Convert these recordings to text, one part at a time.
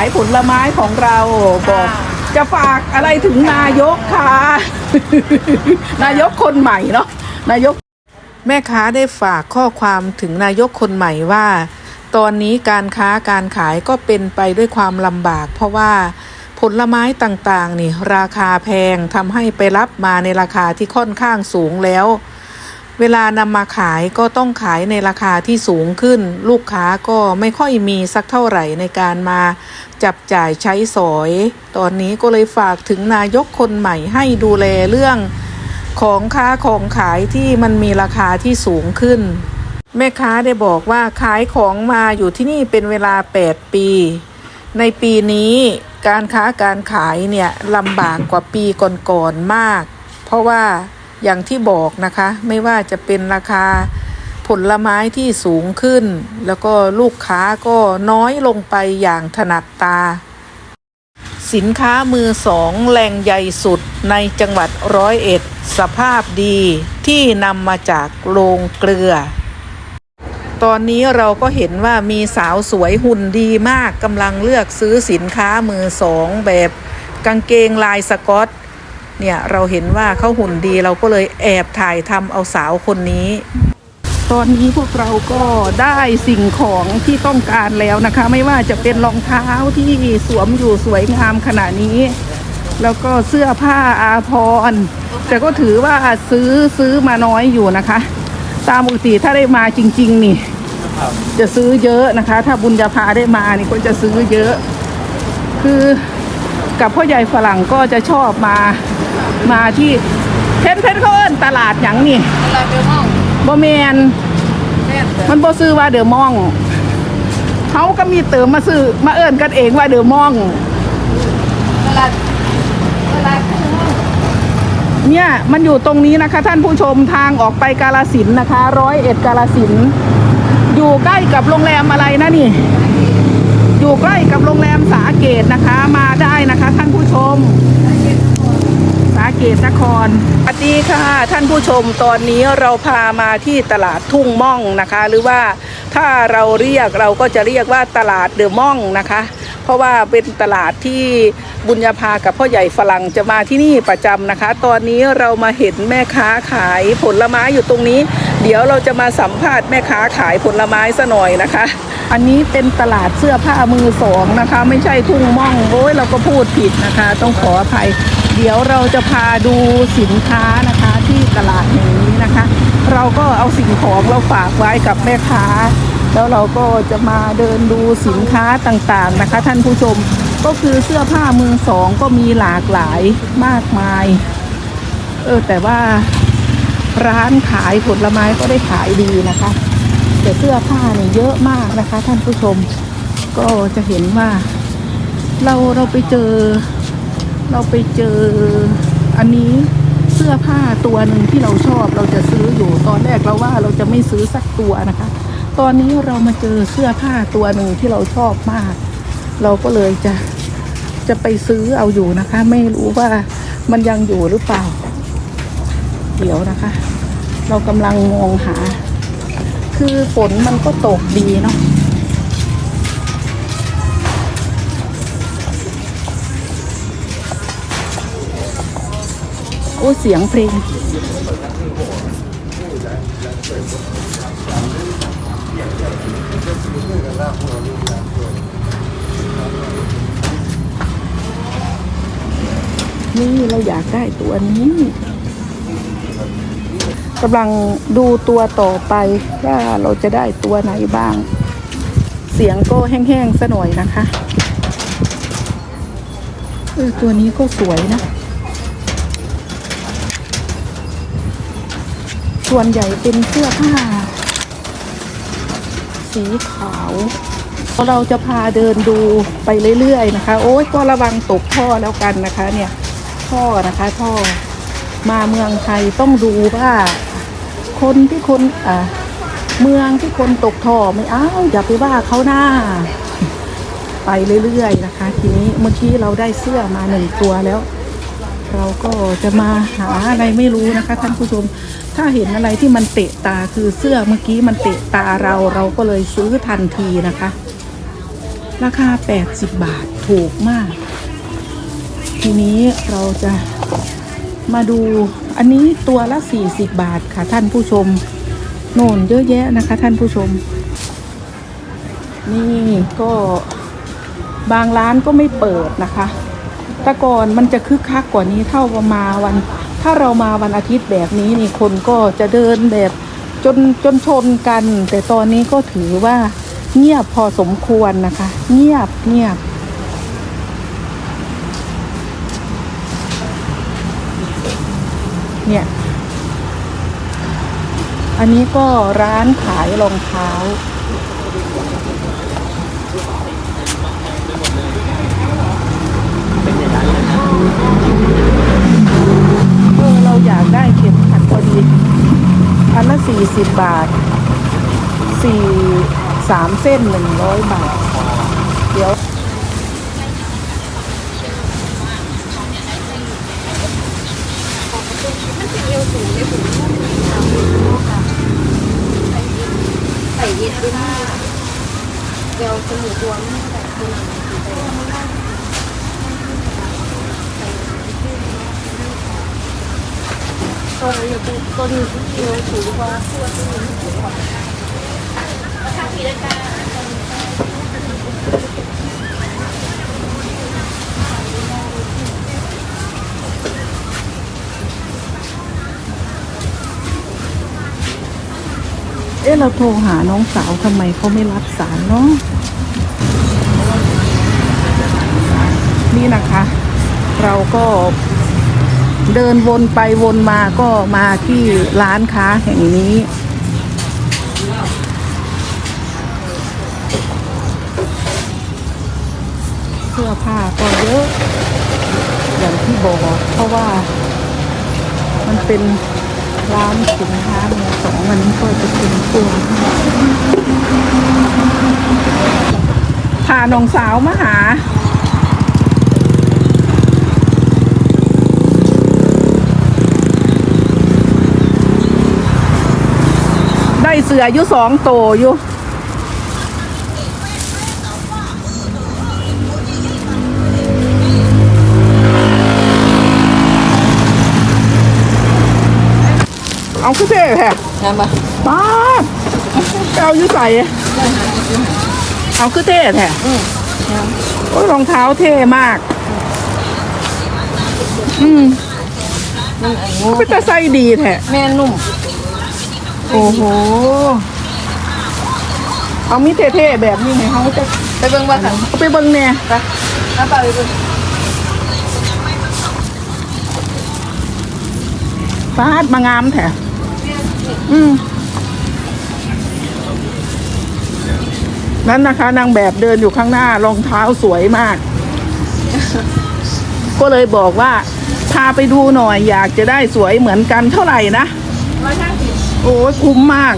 ายผลไม้ของเราบอกจะฝากอะไรถึงนายกคะนายกคนใหม่เนาะนายก แม่ค้าได้ฝากข้อความถึงนายกคนใหม่ว่า ตอนนี้การค้าการขายก็เป็นไปด้วยความลำบาก เพราะว่าผลไม้ต่างๆนี่ราคาแพงทำให้ไปรับมาในราคาที่ค่อนข้างสูงแล้ว เวลานำมาขายก็ต้องขายในราคาที่สูงขึ้น ลูกค้าก็ไม่ค่อยมีสักเท่าไหร่ในการมา จับจ่ายใช้สอย ตอนนี้ก็เลยฝากถึงนายกคนใหม่ให้ดูแลเรื่องของค้าของขายที่มันมีราคาที่สูงขึ้น แม่ค้าได้บอกว่าขายของมาอยู่ที่นี่เป็นเวลา 8 ปี ในปีนี้การค้าการขายเนี่ยลำบากกว่าปีก่อนๆมาก เพราะว่าอย่างที่บอกนะคะไม่ว่าจะเป็นราคา ผลไม้ที่สูงขึ้น แล้วก็ลูกค้าก็น้อยลงไปอย่างถนัดตา สินค้ามือสองแหล่งใหญ่สุดในจังหวัดร้อยเอ็ด สภาพดีที่นำมาจากโรงเกลือ ตอนนี้เราก็เห็นว่ามีสาวสวยหุ่นดีมากกำลังเลือกซื้อสินค้ามือสองแบบกางเกงลายสกอตเนี่ย เราเห็นว่าเขาหุ่นดีเราก็เลยแอบถ่ายทำเอาสาวคนนี้ ตอนนี้พวกเราก็ได้สิ่งของที่ต้องการแล้วนะคะ ไม่ว่าจะเป็นรองเท้าที่สวมอยู่สวยงามขนาดนี้ แล้วก็เสื้อผ้าอาภรณ์แต่ก็ถือว่าซื้อซื้อมาน้อยอยู่นะคะ ตามปกติถ้าได้มาจริง ๆ นี่ จะซื้อเยอะนะคะ ถ้าบุญญาภาได้มานี่ก็จะซื้อเยอะ คือกับพ่อใหญ่ฝรั่งก็จะชอบมามาที่เพนเพนเขาเอิ้นตลาดหยังนี่ตลาดเบลมอง บ่แมนแม่นมันบ่ซื้อว่าเดอะมองเขาก็มีเติมมาซื้อมาเอิ้นกันเองว่าเดอะมองตลาดตลาดเบลมองเนี่ยมันอยู่ตรงนี้นะคะ ท่านผู้ชมทางออกไปกาลสินธุ์นะคะร้อยเอ็ดกาลสินธุ์อยู่ใกล้กับโรงแรมอะไรนะนี่ อยู่ใกล้กับโรงแรมสาเกตนะคะ มาได้นะคะ ท่านผู้ชมสาเกตนครสวัสดีค่ะ ท่านผู้ชมตอนนี้เราพามาที่ตลาดทุ่งม่องนะคะ หรือว่าถ้าเราเรียกเราก็จะเรียกว่าตลาดเดอะม่องนะคะ เพราะว่าเป็นตลาดที่บุญญาภากับพ่อใหญ่ฝรั่งจะมาที่นี่ประจำนะคะ ตอนนี้เรามาเห็นแม่ค้าขายผลไม้อยู่ตรงนี้ เดี๋ยวเราจะมาสัมภาษณ์แม่ค้าขายผลไม้ซะหน่อยนะคะ อันนี้เป็นตลาดเสื้อผ้ามือสองนะคะ ไม่ใช่ทุ่งม่องโอ้ยเราก็พูดผิดนะคะ ต้องขออภัย เดี๋ยวเราจะพาดูสินค้านะคะที่ตลาดแห่งนี้นะคะ เราก็เอาสิ่งของเราฝากไว้กับแม่ค้า แล้วเราก็จะมาเดินดูสินค้าต่างๆนะคะ ท่านผู้ชมก็คือเสื้อผ้ามือสองก็มีหลากหลายมากมาย เออแต่ว่าร้านขายผลไม้ก็ได้ขายดีนะคะ แต่เสื้อผ้าเนี่ยเยอะมากนะคะ ท่านผู้ชม ก็จะเห็นว่า เราเราไปเจอ เราไปเจออันนี้เสื้อผ้าตัวหนึ่งที่เราชอบเราจะซื้ออยู่ตอนแรกเราว่าเราจะไม่ซื้อสักตัวนะคะ ตอนนี้เรามาเจอเสื้อผ้าตัวหนึ่งที่เราชอบมาก เราก็เลยจะจะไปซื้อเอาอยู่นะคะ ไม่รู้ว่ามันยังอยู่หรือเปล่า เดี๋ยวนะคะ เรากำลังมองหา คือฝนมันก็ตกดีเนาะ โอ้เสียงเพลง นี่เราอยากได้ตัวนี้กำลังดูตัวต่อไปว่าเราจะได้ตัวไหนบ้าง เสียงก็แห้งๆซะหน่อยนะคะเออตัวนี้ก็สวยนะ ส่วนใหญ่เป็นเสื้อผ้า สีขาวเราจะพาเดินดูไปเรื่อยๆนะคะ โอ้ยก็ระวังตกท่อแล้วกันนะคะ เนี่ยท่อนะคะท่อมาเมืองไทยต้องดูว่า คนที่คนอ่าเมืองที่คนตกท่อไม่เอาวอย่าไปว่าเขาหน้า ไปเรื่อยๆนะคะ ทีนี้เมื่อกี้เราได้เสื้อมาหนึ่งตัวแล้ว เราก็จะมาหาอะไรไม่รู้นะคะท่านผู้ชม ถ้าเห็นอะไรที่มันเตะตาคือเสื้อเมื่อกี้มันเตะตาเราเราก็เลยซื้อทันทีนะคะ ราคา 80 บาทถูกมาก ทีนี้เราจะมาดูอันนี้ตัวละ 40 บาทค่ะท่านผู้ชม โน่นเยอะแยะนะคะท่านผู้ชม นี่ก็บางร้านก็ไม่เปิดนะคะ แต่ก่อนมันจะคึกคักกว่านี้เท่าประมาวัน ถ้าเรามาวันอาทิตย์แบบนี้นี่คนก็จะเดินแบบจนจนชนกัน แต่ตอนนี้ก็ถือว่าเงียบพอสมควรนะคะ เงียบเงียบเนี่ย อันนี้ก็ร้านขายรองเท้า เออเราอยากได้เข็มขัดพอดีอันละสี่สิบบาทสี่สามเส้นหนึ่งร้อยบาท เดี๋ยวใส่เย็ดด้วยเดี๋ยวจมูกรวมใส่ตัว ตัวนี้ตัวนี้ที่เราถือว่าตัวนี้ถือว่าราคากี่ราคาเอ๊ะเราโทรหาน้องสาวทำไมเขาไม่รับสายเนาะนี่นะคะ เราก็ เดินวนไปวนมาก็มาที่ร้านค้าแห่งนี้ เสื้อผ้าก็เยอะ อย่างที่บอก เพราะว่า มันเป็นร้านสินค้ามือสองวันนี้ก็จะเป็นตัวพาน้องสาวมาหา ได้เสืออยู่สองโตวอยู่เอาคือเท่แท้ใช่ปะป้าดเอาอยู่ใส่เอาคือเท่แท้โอ้ยรองเท้าเท่มาก อืมมันอันงูก็จะใส่ดีแท้แม่นุ่ม โอ้โหเอามีเท่ๆแบบนี้ให้เขาจะไปเบิ่งว่ากันเอาไปเบิ่งแน่ไปแล้วไปเบิ่งฟาดมางามแท้อืมนั่นนะคะนางแบบเดินอยู่ข้างหน้ารองเท้าสวยมาก ก็เลยบอกว่าพาไปดูหน่อยอยากจะได้สวยเหมือนกันเท่าไหร่นะร้อยห้าสิบ โอ้ยคุ้มมาก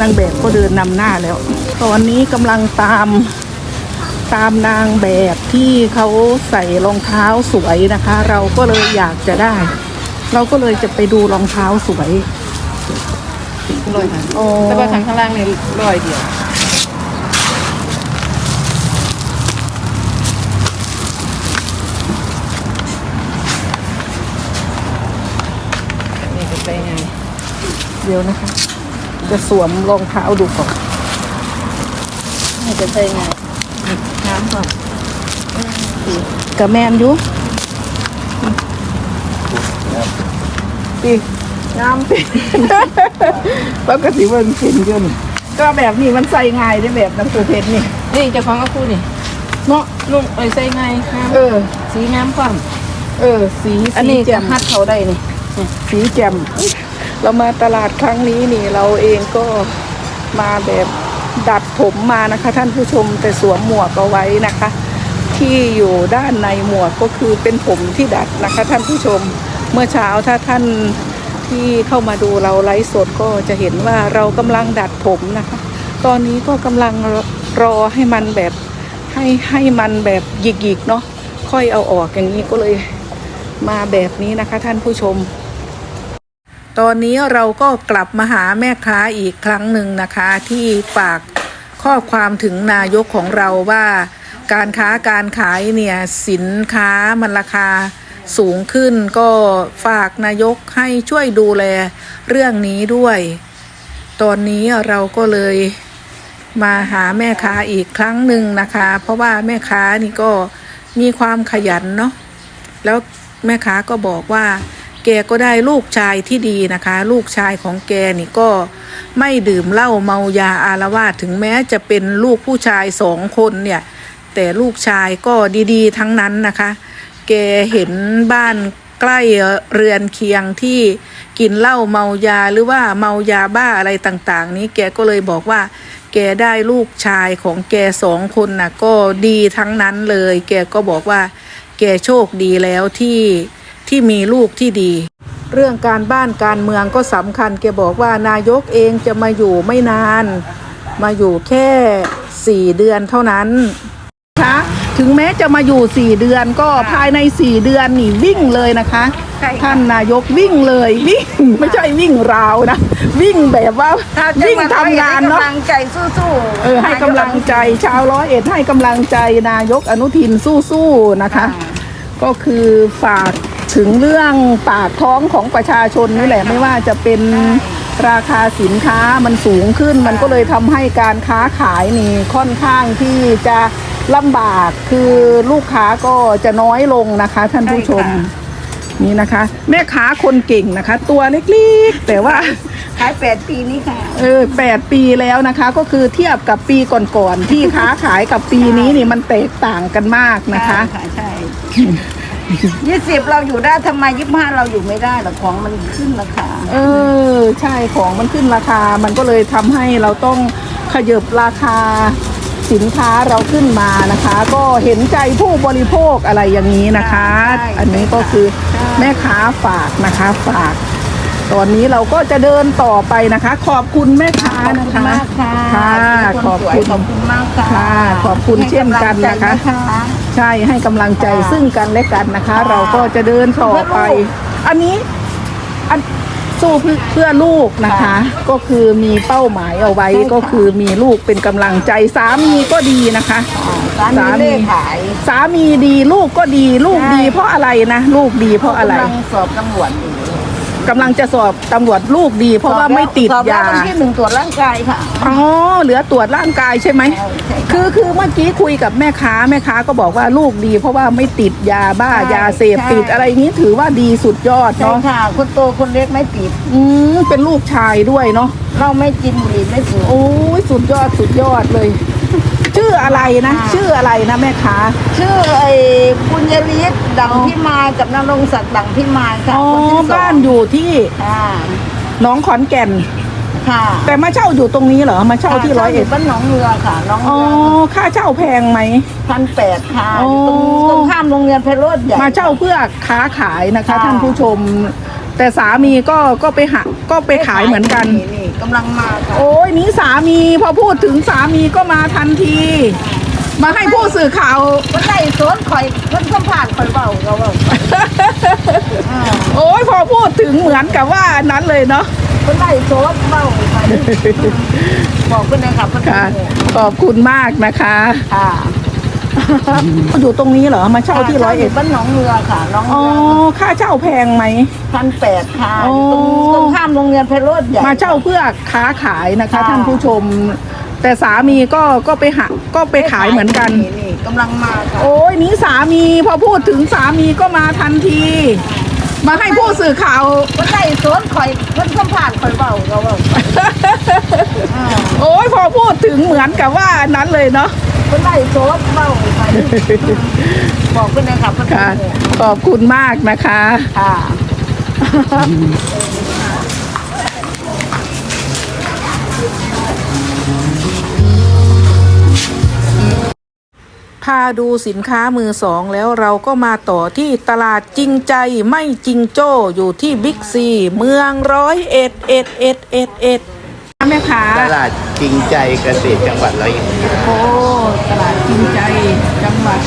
นางแบบก็เดินนำหน้าแล้ว ตอนนี้กำลังตามตามนางแบบที่เขาใส่รองเท้าสวยนะคะ เราก็เลยอยากจะได้ เราก็เลยจะไปดูรองเท้าสวยร้อยค่ะโอ้แต่ว่าข้างข้างล่างนี่ร้อยเดียวนี่จะไปไง เดี๋ยวนะคะ จะสวมรองเท้าดูก่อนนี่จะไปไงน้ำก่อนกับแมนอยุปีงามปีปกติมันเห็นอยุ่นก็แบบนี้มันใส่ง่ายได้แบบน้ำปูเพชรนี่นี่เจะของเอาคู่นี่เนาะนุ่มเอ้ยใส่ไงงามเออ สีงามความเออ สีอันสีนี้แจ่จะมฮัดเขาได้นี่สีแจ่ม เรามาตลาดครั้งนี้นี่เราเองก็มาแบบดัดผมมานะคะ ท่านผู้ชมแต่สวมหมวกเอาไว้นะคะ ที่อยู่ด้านในหมวกก็คือเป็นผมที่ดัดนะคะ ท่านผู้ชมเมื่อเช้าถ้าท่านที่เข้ามาดูเราไลฟ์สดก็จะเห็นว่าเรากำลังดัดผมนะคะ ตอนนี้ก็กำลังรอให้มันแบบให้ให้มันแบบหยิกๆเนาะค่อยเอาออกอย่างนี้ก็เลยมาแบบนี้นะคะ ท่านผู้ชม ตอนนี้เราก็กลับมาหาแม่ค้าอีกครั้งหนึ่งนะคะ ที่ฝากข้อความถึงนายกของเราว่า การค้าการขายเนี่ยสินค้ามันราคาสูงขึ้นก็ฝากนายกให้ช่วยดูแลเรื่องนี้ด้วย ตอนนี้เราก็เลยมาหาแม่ค้าอีกครั้งหนึ่งนะคะ เพราะว่าแม่ค้านี่ก็มีความขยันเนาะแล้วแม่ค้าก็บอกว่า แกก็ได้ลูกชายที่ดีนะคะ ลูกชายของแกนี่ก็ไม่ดื่มเหล้าเมายาอารวาสถึงแม้จะเป็นลูกผู้ชายสองคนเนี่ย แต่ลูกชายก็ดีๆ ทั้งนั้นนะคะ แกเห็นบ้านใกล้เรือนเคียงที่กินเหล้าเมายาหรือว่าเมายาบ้าอะไรต่างๆ นี้แกก็เลยบอกว่า แกได้ลูกชายของแกสองคนน่ะก็ดีทั้งนั้นเลย แกก็บอกว่า แกโชคดีแล้วที่ ที่มีลูกที่ดี เรื่องการบ้านการเมืองก็สำคัญแกบอกว่านายกเองจะมาอยู่ไม่นาน มาอยู่แค่สี่เดือนเท่านั้นคะถึงแม้จะมาอยู่สี่เดือนก็ภายในสี่เดือนนี่วิ่งเลยนะคะใช่ค่ะท่านนายกวิ่งเลยวิ่งไม่ใช่วิ่งราวนะ วิ่งแบบว่าถ้าจะวิ่งมาทำงานให้เนาะกำลังใจสู้ๆเออให้กำลังใจชาวร้อยเอ็ดให้กำลังใจนายกอนุทินสู้ๆนะคะ ก็คือฝาก ถึงเรื่องปากท้องของประชาชนนี่แหละไม่ว่าจะเป็นราคาสินค้ามันสูงขึ้น มันก็เลยทำให้การค้าขายนี่ค่อนข้างที่จะลำบากคือลูกค้าก็จะน้อยลงนะคะ ท่านผู้ชมใช่ค่ะนี่นะคะ แม่ค้าคนเก่งนะคะ ตัวเล็กๆแต่ว่าขายแปดปีนี้ค่ะเออแปดปีแล้วนะคะ ก็คือเทียบกับปีก่อนๆที่ค้าขายกับปีนี้นี่มันแตกต่างกันมากนะคะใช่ใช่ ยี่สิบเราอยู่ได้ทำไมยี่ห้าเราอยู่ไม่ได้หรอของมันขึ้นราคาเออ ใช่ของมันขึ้นราคา มันก็เลยทำให้เราต้องขยับราคาสินค้าเราขึ้นมานะคะ ก็เห็นใจผู้บริโภคอะไรอย่างนี้นะคะ ใช่อันนี้ก็คือใช่ แม่ค้าฝากนะคะฝาก ตอนนี้เราก็จะเดินต่อไปนะคะ ขอบคุณแม่ค้าขอบนะคุณคะมากค่ะค่ะขอบสวยคุณขอบคุณมากค่ะค่ะขอบคุณเช่นกันนะคะ ให้กำลังใจ ใช่ให้กำลังใจค่ะซึ่งกันและกันนะคะค่ะเราก็จะเดินต่อไปเพื่อลูกอันนี้อันสู้เพื่อเพื่อลูกนะคะค่ะก็คือมีเป้าหมายเอาไว้ใช่ค่ะ ก็คือมีลูกเป็นกำลังใจสามีก็ดีนะคะ ร้านนี้เล่ขายสามีดีลูกก็ดีลูกใช่ดีเพราะอะไรนะ ลูกดีเพราะอะไร กำลังสอบตำรวจอยู่ กำลังจะสอบตำรวจลูกดี เพราะว่าไม่ติดสอบแล้วยาวันที่หนึ่งตรวจร่างกายค่ะ อ๋อ เหลือตรวจร่างกายใช่ไหม ใช่ใช่ค่ะคือคือเมื่อกี้คุยกับแม่ค้าแม่ค้าก็บอกว่าลูกดี เพราะว่าไม่ติดยาบ้าใช่ยาเสพติดใช่ อะไรอย่างนี้ถือว่าดีสุดยอดใช่เนาะ ค่ะคนโตคนเล็กไม่ติดอืมเป็นลูกชายด้วยเนาะ เราไม่กินบุหรี่ไม่สูบ โอ้ยสุดยอดสุดยอดเลย ชื่ออะไรนะ ค่ะ ชื่ออะไรนะแม่ค้า ชื่อไอ้ปุญญฤทธิ์ ดังพิมายกับนรงค์ศักดิ์ดังพิมายค่ะอ๋อคนที่สองบ้านอยู่ที่ค่ะหนองขอนแก่น ค่ะแต่มาเช่าอยู่ตรงนี้เหรอมาเช่าที่ร้อยเอ็ดบ้านหนองเรือค่ะหน้องอ๋อเรือค่าเช่าแพงไหม พันแปดค่ะอ๋อตรงตรงข้ามโรงเรียนไพโรธใหญ่ มาเช่าเพื่อค้าขายนะคะ ค่ะ ท่านผู้ชม แต่สามีก็ก็ไปหาก็ไปขายเหมือนกัน นี่กำลังมาค่ะโอ้ยนี่สามีพอพูดถึงสามีก็มาทันที มาให้ผู้สื่อข่าวคนไหนสวนข่อยคนสัมผัสข่อยเบาก็เบาอ่าโอ้ยพอพูดถึงเหมือนกับว่าอันนั้นเลยเนาะคนไหนสวนเบาค่ะบอกเพื่อนเลยค่ะเพื่อนค่ะขอบคุณมากนะคะค่ะอยู่ตรงนี้เหรอมาเช่าที่ร้อยเอ็ดบ้านหนองเรือค่ะหน้องอ๋อเรือค่าเช่าแพงไหมพันแปดค่ะอ๋อตรงตรงข้ามโรงเรียนไพโรธใหญ่มาเช่าเพื่อค้าขายนะคะค่ะท่านผู้ชม แต่สามีก็ก็ไปหาก็ไปขายเหมือนกัน นี่กำลังมาค่ะโอ้ยนี่สามีพอพูดถึงสามีก็มาทันที มาให้ผู้สื่อข่าวคนไหนสวนข่อยคนสัมผัสข่อยเบาก็เบาอ่าโอ้ยพอพูดถึงเหมือนกับว่าอันนั้นเลยเนาะคนไหนสวนเบาค่ะบอกเพื่อนเลยค่ะเพื่อนค่ะ ขอบคุณมากนะคะ ค่ะ พาดูสินค้ามือสองแล้วเราก็มาต่อที่ตลาดจริงใจไม่จริงโจ้อยู่ที่บิ๊กซีเมืองร้อยเอ็ดเอ็ดเอ็ดเอ็ดเอ็ดแม่ค้าตลาดจริงใจเกษตรจังหวัดร้อยเอ็ดครับโอ้ตลาดจริงใจจังหวัด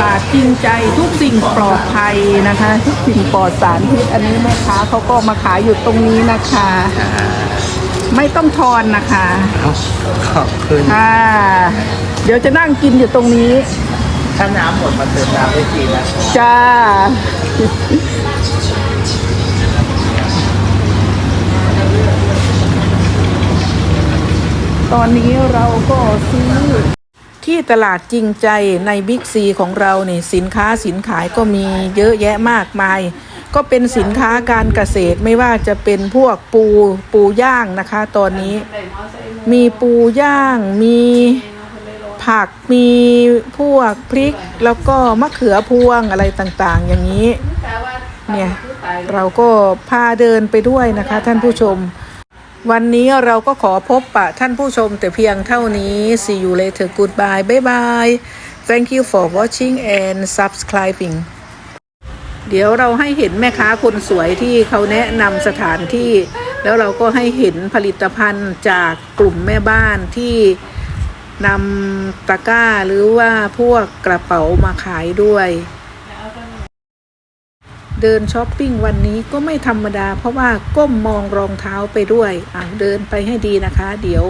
ลาดจริงใจทุกสิ่งปลอดภัยนะคะ ทุกสิ่งปลอดสารพิษอันนี้แม่ค้าเขาก็มาขายอยู่ตรงนี้นะคะ ไม่ต้องทอนนะคะขอบคุณค่ะ เดี๋ยวจะนั่งกินอยู่ตรงนี้ ถ้าน้ำหมดมาเติมน้ำได้ทีนะจ้า ตอนนี้เราก็ซื้อ ที่ตลาดจริงใจในบิ๊กซีของเราเนี่ยสินค้าสินขายก็มีเยอะแยะมากมาย ก็เป็นสินค้าการเกษตรไม่ว่าจะเป็นพวกปูปูย่างนะคะ ตอนนี้ มีปูย่างมี ผักมีพวกพริกแล้วก็มะเขือพวงอะไรต่างๆ อย่างนี้ เนี่ย เราก็พาเดินไปด้วยนะคะ ท่านผู้ชม วันนี้เราก็ขอพบปะท่านผู้ชมแต่เพียงเท่านี้ see you later goodbye bye bye thank you for watching and subscribing เดี๋ยวเราให้เห็นแม่ค้าคนสวยที่เขาแนะนำสถานที่ แล้วเราก็ให้เห็นผลิตภัณฑ์จากกลุ่มแม่บ้านที่ นำตะกร้าหรือว่าพวกกระเป๋ามาขายด้วย เดินช้อปปิ้งวันนี้ก็ไม่ธรรมดา เพราะว่าก้มมองรองเท้าไปด้วยอะเดินไปให้ดีนะคะ เดี๋ยว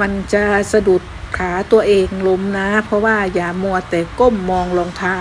มันจะสะดุดขาตัวเองล้มนะ เพราะว่าอย่ามัวแต่ก้มมองรองเท้า